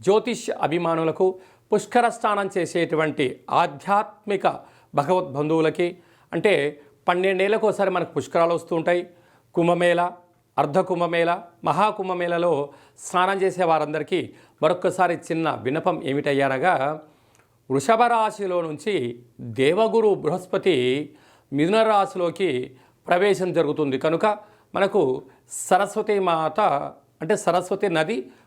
జ్యోతిష్ అభిమానులకు పుష్కర స్నానం చేసేటువంటి ఆధ్యాత్మిక భగవద్బంధువులకి అంటే పన్నెండేళ్ళకు ఒకసారి మనకు పుష్కరాలు వస్తూ ఉంటాయి. కుంభమేళ అర్ధ కుంభమేళ మహాకుంభమేళలో స్నానం చేసే వారందరికీ మరొక్కసారి చిన్న వినపం ఏమిటయ్యారగా వృషభ రాశిలో నుంచి దేవగురు బృహస్పతి మిథున రాశిలోకి ప్రవేశం జరుగుతుంది. కనుక మనకు సరస్వతి మాత అంటే సరస్వతి నది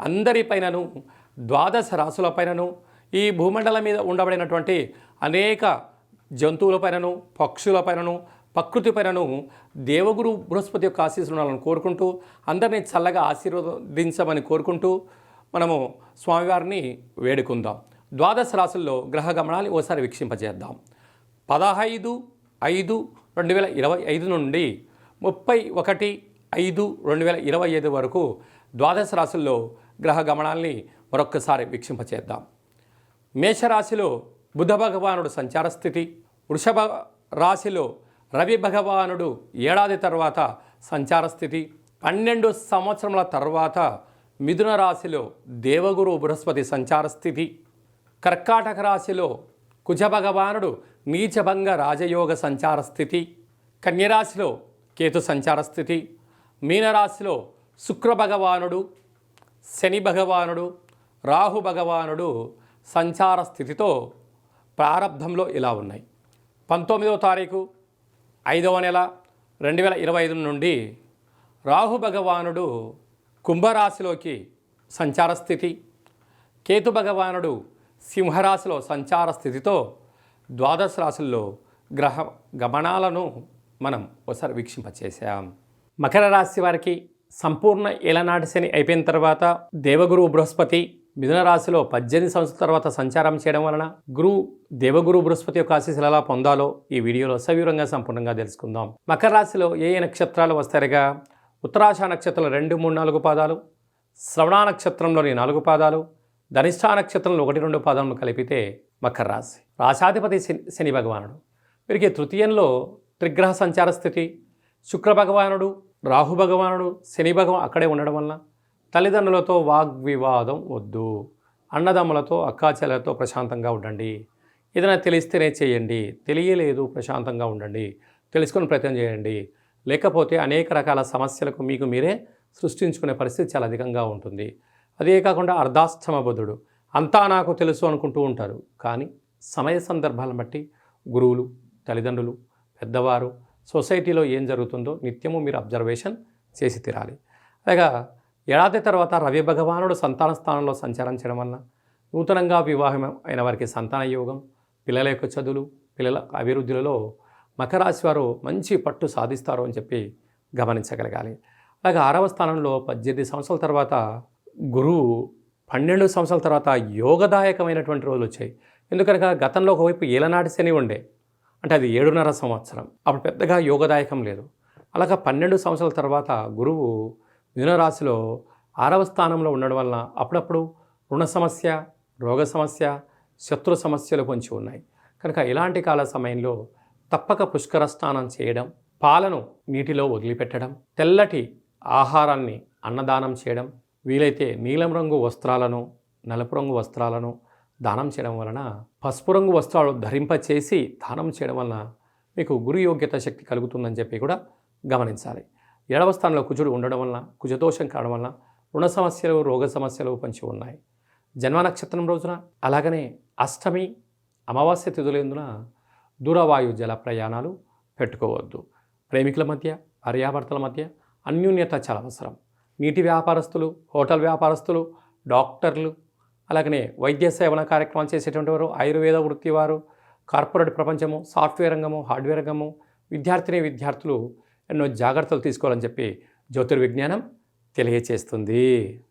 అందరిపైనను ద్వాదశ రాసులపైనను ఈ భూమండలం మీద ఉండబడినటువంటి అనేక జంతువులపైనను పక్షులపైనను ప్రకృతిపైనను దేవగురు బృహస్పతి యొక్క ఆశీస్సులు ఉండాలని కోరుకుంటూ అందరినీ చల్లగా ఆశీర్వదించమని కోరుకుంటూ మనము స్వామివారిని వేడుకుందాం. ద్వాదశ రాశుల్లో గ్రహ గమనాన్ని ఓసారి వీక్షింపజేద్దాం. పదహైదు ఐదు రెండు వేల ఇరవై ఐదు నుండి ముప్పై ఒకటి ఐదు రెండు వేల ఇరవై ఐదు వరకు ద్వాదశ రాశుల్లో గ్రహ గమనాల్ని మరొక్కసారి వీక్షింపచేద్దాం. మేషరాశిలో బుధ భగవానుడు సంచార స్థితి వృషభ రాశిలో రవి భగవానుడు ఏడాది తర్వాత సంచార స్థితి పన్నెండు సంవత్సరముల తర్వాత మిథున రాశిలో దేవగురు బృహస్పతి సంచార స్థితి కర్కాటక రాశిలో కుజ భగవానుడు నీచభంగ రాజయోగ సంచార స్థితి కన్యరాశిలో కేతు సంచార స్థితి మీనరాశిలో శుక్ర భగవానుడు శని భగవానుడు రాహు భగవానుడు సంచార స్థితితో ప్రారంభంలో ఇలా ఉన్నాయి. పంతొమ్మిదవ తారీఖు ఐదవ నెల రెండు వేల ఇరవై ఐదు నుండి రాహు భగవానుడు కుంభరాశిలోకి సంచార స్థితి కేతు భగవానుడు సింహరాశిలో సంచార స్థితితో ద్వాదశ రాశుల్లో గ్రహ గమనాలను మనం ఒకసారి వీక్షింపచేసాం మకర రాశి వారికి సంపూర్ణ ఏలనాటి శని అయిపోయిన తర్వాత దేవగురు బృహస్పతి మిథున రాశిలో పద్దెనిమిది సంవత్సరాల తర్వాత సంచారం చేయడం వలన గురు దేవగురు బృహస్పతి యొక్క ఆశీస్సులు ఎలా పొందాలో ఈ వీడియోలో సవివరంగా సంపూర్ణంగా తెలుసుకుందాం. మకర రాశిలో ఏ ఏ నక్షత్రాలు వస్తారుగా ఉత్తరాష నక్షత్రంలో రెండు మూడు నాలుగు పాదాలు. శ్రవణ నక్షత్రంలోని నాలుగు పాదాలు. ధనిష్ఠా నక్షత్రంలో ఒకటి రెండు పాదములు కలిపితే మకర రాశి. రాశాధిపతి శని శని భగవానుడు. వీరికి తృతీయంలో త్రిగ్రహ సంచార స్థితి. శుక్ర భగవానుడు రాహు భగవానుడు శని భగవాన్ అక్కడే ఉండడం వలన తల్లిదండ్రులతో వాగ్వివాదం వద్దు. అన్నదమ్ములతో అక్కాచెల్లతో ప్రశాంతంగా ఉండండి. ఏదైనా తెలిస్తేనే చేయండి. తెలియలేదు ప్రశాంతంగా ఉండండి. తెలుసుకొని ప్రయత్నం చేయండి. లేకపోతే అనేక రకాల సమస్యలకు మీకు మీరే సృష్టించుకునే పరిస్థితి చాలా అధికంగా ఉంటుంది. అదే కాకుండా అర్ధాష్టమ బుధుడు. అంతా నాకు తెలుసు అనుకుంటూ ఉంటారు. కానీ సమయ సందర్భాలను బట్టి గురువులు తల్లిదండ్రులు పెద్దవారు సొసైటీలో ఏం జరుగుతుందో నిత్యము మీరు అబ్జర్వేషన్ చేసి తీరాలి. అలాగా ఏడాది తర్వాత రవి భగవానుడు సంతాన స్థానంలో సంచారం చేయడం వలన నూతనంగా వివాహం అయిన వారికి సంతాన యోగం పిల్లల యొక్క చదువులు పిల్లల అభివృద్ధిలో మకరాశి వారు మంచి పట్టు సాధిస్తారు అని చెప్పి గమనించగలగాలి. అలాగే ఆరవ స్థానంలో పద్దెనిమిది సంవత్సరాల తర్వాత గురువు పన్నెండు సంవత్సరాల తర్వాత యోగదాయకమైనటువంటి రోజులు వచ్చాయి. ఎందుకనగా గతంలో ఒకవైపు ఏలనాటి శని ఉండే అంటే అది ఏడున్నర సంవత్సరం. అప్పుడు పెద్దగా యోగదాయకం లేదు. అలాగా పన్నెండు సంవత్సరాల తర్వాత గురువు మిథున ఆరవ స్థానంలో ఉండడం వలన అప్పుడప్పుడు రుణ సమస్య రోగ సమస్య శత్రు సమస్యలు పొంచి ఉన్నాయి. కనుక ఇలాంటి కాల సమయంలో తప్పక పుష్కర స్నానం చేయడం పాలను నీటిలో వదిలిపెట్టడం తెల్లటి ఆహారాన్ని అన్నదానం చేయడం వీలైతే నీలం రంగు వస్త్రాలను నలుపు రంగు వస్త్రాలను దానం చేయడం వలన పసుపు రంగు వస్త్రాలు ధరింపచేసి దానం చేయడం వలన మీకు గురు యోగ్యత శక్తి కలుగుతుందని చెప్పి కూడా గమనించాలి. ఏడవ స్థానంలో కుజుడు ఉండడం వలన కుజదోషం కావడం వలన రుణ సమస్యలు రోగ సమస్యలు పంచి ఉన్నాయి. జన్మ నక్షత్రం రోజున అలాగనే అష్టమి అమావాస్య తిథులందున దూరవాయు జల ప్రయాణాలు పెట్టుకోవద్దు. ప్రేమికుల మధ్య భార్యాభర్తల మధ్య అన్యోన్యత చాలా అవసరం. నీటి వ్యాపారస్తులు హోటల్ వ్యాపారస్తులు డాక్టర్లు అలాగనే వైద్య సేవల కార్యక్రమాలు చేసేటువంటి వారు ఆయుర్వేద వృత్తి వారు కార్పొరేట్ ప్రపంచము సాఫ్ట్వేర్ రంగము హార్డ్వేర్ రంగము విద్యార్థిని విద్యార్థులు ఎన్నో జాగ్రత్తలు తీసుకోవాలని చెప్పి జ్యోతిర్విజ్ఞానం తెలియచేస్తుంది.